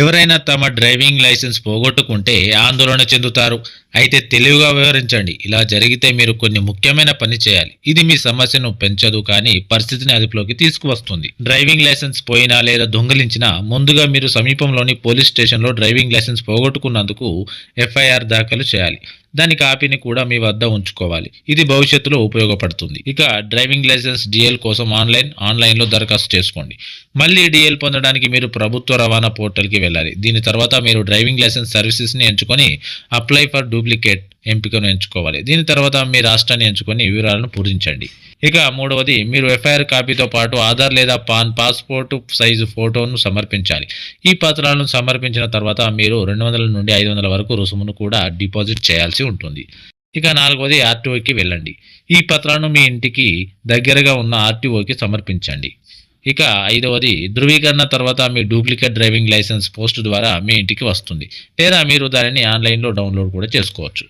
ఎవరైనా తమ driving licence పోగొట్టుకుంటే ఆందోళన చెందుతారు. అయితే తెలివిగా వివరించండి ఇలా జరిగితే మీరు కొన్ని ముఖ్యమైన పని చేయాలి. ఇది మీ సమస్యను పెంచదు కానీ పరిస్థితిని అదుపులోకి తీసుకువస్తుంది. డ్రైవింగ్ లైసెన్స్ పోయినా లేదా దొంగిలించినా ముందుగా మీరు సమీపంలోని పోలీస్ స్టేషన్లో డ్రైవింగ్ లైసెన్స్ పోగొట్టుకున్నందుకు ఎఫ్ఐఆర్ దాఖలు చేయాలి. దాని కాపీని కూడా మీ వద్ద ఉంచుకోవాలి. ఇది భవిష్యత్తులో ఉపయోగపడుతుంది. ఇక డ్రైవింగ్ లైసెన్స్ డిఎల్ కోసం ఆన్లైన్ ఆన్లైన్లో దరఖాస్తు చేసుకోండి. మళ్ళీ డిఎల్ పొందడానికి మీరు ప్రభుత్వ రవాణా పోర్టల్కి వెళ్ళాలి. దీని తర్వాత మీరు డ్రైవింగ్ లైసెన్స్ సర్వీసెస్ని ఎంచుకొని అప్లై ఫర్ డూప్లికేట్ ఎంపికను ఎంచుకోవాలి. దీని తర్వాత మీ రాష్ట్రాన్ని ఎంచుకొని వివరాలను పూరించండి. ఇక మూడవది మీరు ఎఫ్ఐఆర్ కాపీతో పాటు ఆధార్ లేదా పాన్ పాస్పోర్ట్ సైజు ఫోటోను సమర్పించాలి. ఈ పత్రాలను సమర్పించిన తర్వాత మీరు రెండు వందల నుండి ఐదు వందల వరకు రుసుమును కూడా డిపాజిట్ చేయాల్సి ఉంటుంది. ఇక నాలుగవది ఆర్టీఓకి వెళ్ళండి. ఈ పత్రాలను మీ ఇంటికి దగ్గరగా ఉన్న ఆర్టీఓకి సమర్పించండి. ఇక ఐదవది ధృవీకరణ తర్వాత మీ డూప్లికేట్ డ్రైవింగ్ లైసెన్స్ పోస్ట్ ద్వారా మీ ఇంటికి వస్తుంది. లేదా మీరు దానిని ఆన్లైన్లో డౌన్లోడ్ కూడా చేసుకోవచ్చు.